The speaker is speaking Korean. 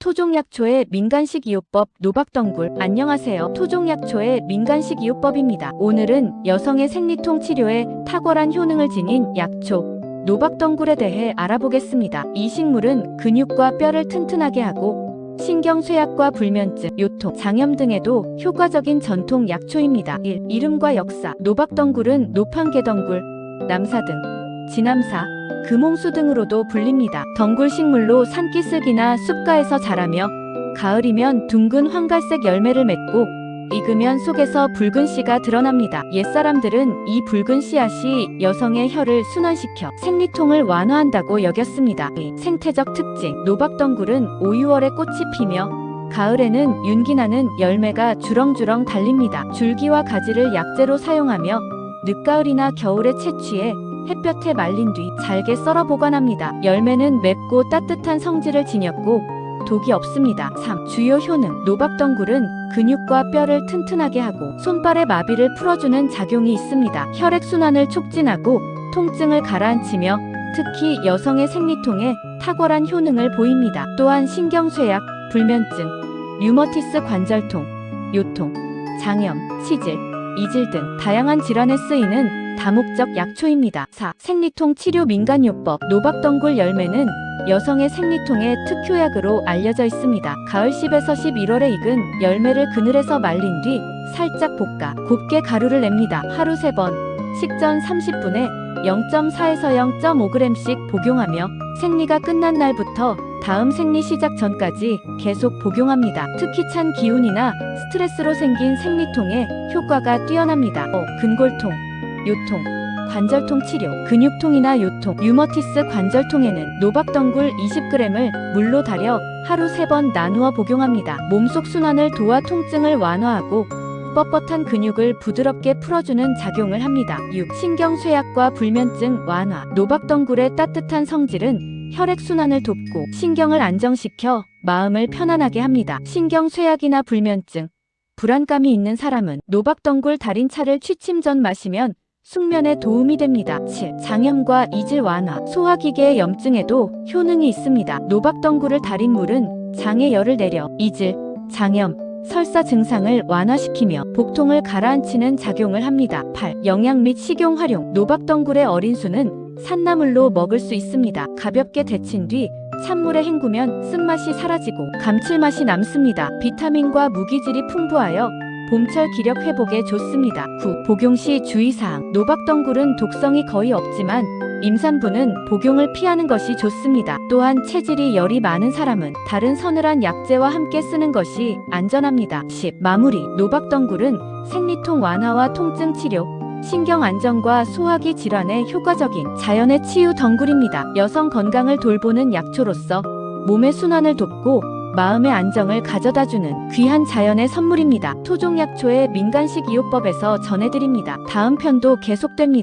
토종약초의 민간식 이요법 노박덩굴 안녕하세요. 토종약초의 민간식 이요법입니다. 오늘은 여성의 생리통 치료에 탁월한 효능을 지닌 약초 노박덩굴에 대해 알아보겠습니다. 이 식물은 근육과 뼈를 튼튼하게 하고 신경쇠약과 불면증, 요통, 장염 등에도 효과적인 전통 약초입니다. 1. 이름과 역사 노박덩굴은 노판개덩굴, 남사 등 진암사, 금홍수 등으로도 불립니다. 덩굴 식물로 산기슭이나 숲가에서 자라며 가을이면 둥근 황갈색 열매를 맺고 익으면 속에서 붉은 씨가 드러납니다. 옛사람들은 이 붉은 씨앗이 여성의 혈을 순환시켜 생리통을 완화한다고 여겼습니다. 생태적 특징 노박덩굴은 5, 6월에 꽃이 피며 가을에는 윤기나는 열매가 주렁주렁 달립니다. 줄기와 가지를 약재로 사용하며 늦가을이나 겨울에 채취해 햇볕에 말린 뒤 잘게 썰어 보관합니다. 열매는 맵고 따뜻한 성질을 지녔고 독이 없습니다. 3. 주요 효능 노박덩굴은 근육과 뼈를 튼튼하게 하고 손발의 마비를 풀어주는 작용이 있습니다. 혈액순환을 촉진하고 통증을 가라앉히며 특히 여성의 생리통에 탁월한 효능을 보입니다. 또한 신경쇠약, 불면증, 류머티스 관절통, 요통, 장염, 치질, 이질 등 다양한 질환에 쓰이는 다목적 약초입니다. 4. 생리통 치료 민간요법 노박덩굴 열매는 여성의 생리통의 특효약으로 알려져 있습니다. 가을 10에서 11월에 익은 열매를 그늘에서 말린 뒤 살짝 볶아 곱게 가루를 냅니다. 하루 3번, 식전 30분에 0.4에서 0.5g씩 복용하며 생리가 끝난 날부터 다음 생리 시작 전까지 계속 복용합니다. 특히 찬 기운이나 스트레스로 생긴 생리통에 효과가 뛰어납니다. 5. 근골통, 요통, 관절통 치료, 근육통이나 요통, 류머티스 관절통에는 노박덩굴 20g을 물로 달여 하루 3번 나누어 복용합니다. 몸속 순환을 도와 통증을 완화하고 뻣뻣한 근육을 부드럽게 풀어주는 작용을 합니다. 6. 신경쇠약과 불면증 완화 노박덩굴의 따뜻한 성질은 혈액순환을 돕고 신경을 안정시켜 마음을 편안하게 합니다. 신경쇠약이나 불면증, 불안감이 있는 사람은 노박덩굴 달인 차를 취침 전 마시면 숙면에 도움이 됩니다. 7. 장염과 이질 완화 소화기계의 염증에도 효능이 있습니다. 노박덩굴을 달인 물은 장에 열을 내려 이질, 장염, 설사 증상을 완화시키며 복통을 가라앉히는 작용을 합니다. 8. 영양 및 식용 활용 노박덩굴의 어린 수는 산나물로 먹을 수 있습니다. 가볍게 데친 뒤 찬물에 헹구면 쓴맛이 사라지고 감칠맛이 남습니다. 비타민과 무기질이 풍부하여 봄철 기력 회복에 좋습니다. 9. 복용 시 주의사항 노박덩굴은 독성이 거의 없지만 임산부는 복용을 피하는 것이 좋습니다. 또한 체질이 열이 많은 사람은 다른 서늘한 약재와 함께 쓰는 것이 안전합니다. 10. 마무리 노박덩굴은 생리통 완화와 통증 치료, 신경 안정과 소화기 질환에 효과적인 자연의 치유 덩굴입니다. 여성 건강을 돌보는 약초로서 몸의 순환을 돕고 마음의 안정을 가져다주는 귀한 자연의 선물입니다. 토종약초의 민간식 이요법에서 전해드립니다. 다음 편도 계속됩니다.